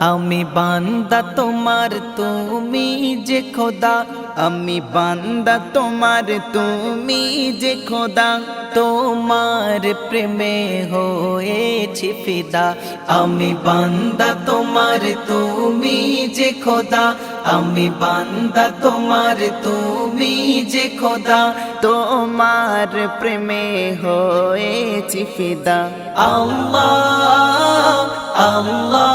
আমি বান্দা তোমার, তুমি যে খোদা। আমি বান্দা তোমার, তুমি যে খোদা। তোমার প্রেমে হয়েছি ফিদা। আমি বান্দা তোমার, তুমি যে খোদা। আমি বান্দা তোমার, তুমি যে খোদা। তোমার প্রেমে হয়েছি ফিদা। আল্লাহ আল্লাহ।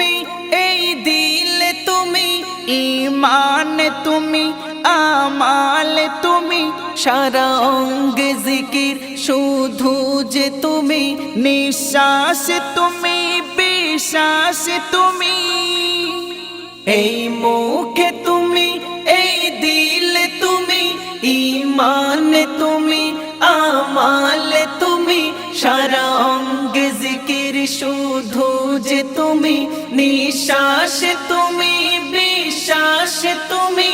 তুমি, এই দিলে তুমি ইমানে তুমি, আমালে তুমি, সারা অঙ্গে জিকির শুধু যে তুমি, নিঃশ্বাস তুমি, বিশ্বাস তুমি। এই মুখে শুধু যে তুমি নিঃশ্বাস তুমি বিশ্বাস তুমি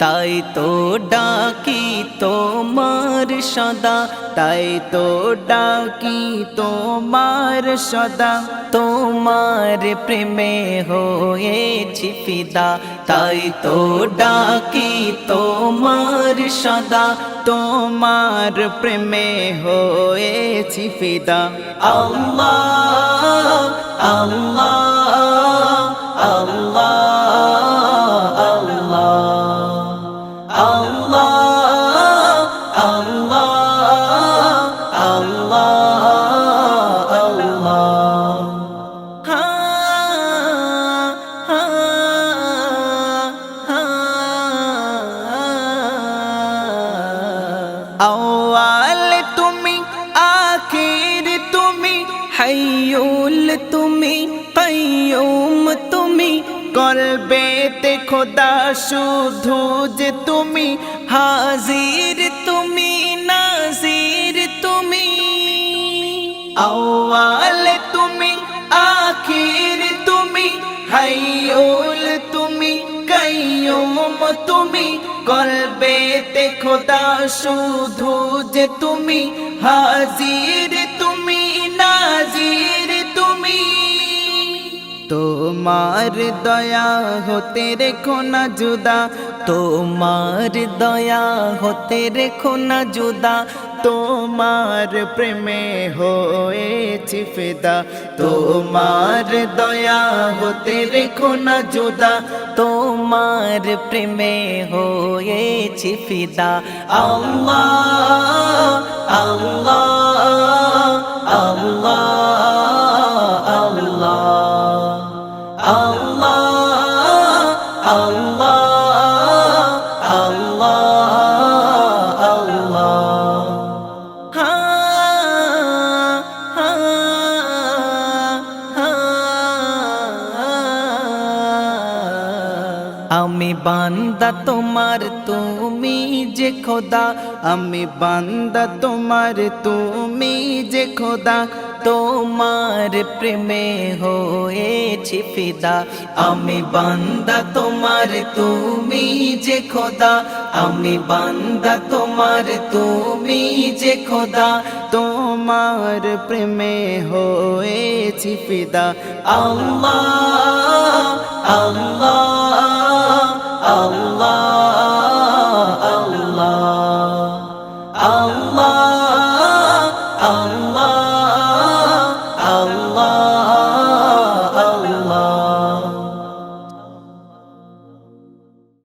তাই তো ডাকি তোমার সদা, তাই তো ডাকি তোমার সদা। তোমার প্রেমে হয়েছি ফিদা, তাই তো ডাকি তোমার সদা। তোমার প্রেমে হয়েছি ফিদা। আল্লাহ আল্লাহ আল্লাহ। আওয়াল তুমি আখির তুমি হাইয়ুল তুমি কাইয়ুম তুমি কলবেতে খোদা শুধু যে তুমি হাজির তুমি নাজির তুমি আওয়াল তুমি আখির তুমি হাইয়ুল তুমি কাইয়ুম তুমি কলবেতে খোদা শুধু যে তুমি হাজির, তুমি নাজির, তুমি তোমার দয়া হতে রেখো না জুদা, তোমার দয়া হতে রেখো না জুদা তোমার প্রেমে হয়েছি ফিদা। তোমার দয়া হতে রেখো না জুদা। তোমার প্রেমে হয়েছি ফিদা। আল্লাহ আল্লাহ আল্লাহ আল্লাহ আল্লাহ আল্লাহ। আমি বান্দা তোমার, তুমি যে খোদা। আমি বান্দা তোমার, তুমি যে খোদা। তোমার প্রেমে হয়েছি ফিদা। আমি বান্দা তোমার, তুমি যে খোদা। আমি বান্দা তোমার, তুমি যে খোদা। তোমার প্রেমে হয়েছি ফিদা। আল্লাহ আল্লাহ। আল্লাহ